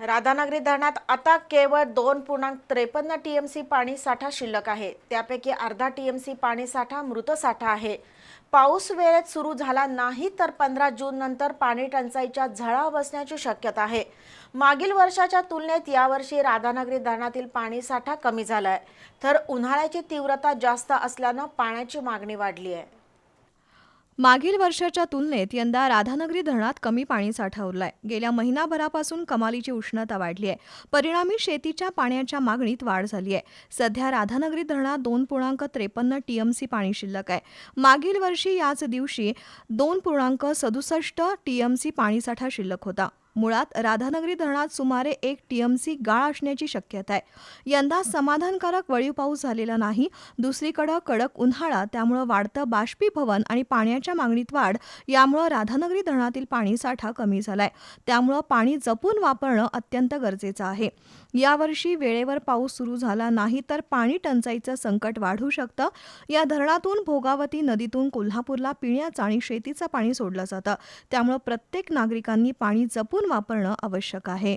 राधानगरी धरणात आता केवळ दोन पूर्णांक त्रेपन्न टीएमसी पाणी साठा शिल्लक आहे. त्यापैकी अर्धा टीएमसी पाणी साठा मृत साठा आहे. पाऊस वेळेत सुरू झाला नाही तर पंधरा जून नंतर पाणी टंचाईच्या झळा बसण्याची शक्यता आहे. मागील वर्षाच्या तुलनेत यावर्षी राधानगरी धरणातील पाणी साठा कमी आहे तर उन्हाळ्याची तीव्रता जास्त असल्यानं पाण्याची मागणी वाढली आहे. मागील वर्षाच्या तुलनेत यंदा राधानगरी धरणात कमी पाणी साठा उरलाय गेल्या महिनाभरापासून कमालीची उष्णता वाढली आहे. परिणामी शेतीच्या पाण्याच्या मागणीत वाढ झाली आहे. सध्या राधानगरी धरणात दोन पूर्णांक त्रेपन्न टीएमसी पाणी शिल्लक आहे. मागील वर्षी याच दिवशी दोन पूर्णांक सदुसष्ट टीएमसी पाणीसाठा शिल्लक होता. मुळात राधानगरी धरणात सुमारे एक टीएमसी गाळ असण्याची शक्यता आहे. यंदा समाधानकारक वळीव पाऊस झालेला नाही. दुसरीकडं कडक उन्हाळा त्यामुळं वाढतं बाष्पीभवन आणि पाण्याच्या मागणीत वाढ यामुळं राधानगरी धरणातील पाणीसाठा कमी झालाय. त्यामुळं पाणी जपून वापरणं अत्यंत गरजेचं आहे. यावर्षी वेळेवर पाऊस सुरू झाला नाही तर पाणी टंचाईचं संकट वाढू शकतं. या धरणातून भोगावती नदीतून कोल्हापूरला पिण्याचं आणि शेतीचं पाणी सोडलं जातं. त्यामुळं प्रत्येक नागरिकांनी पाणी जपून वापरणं आवश्यक आहे.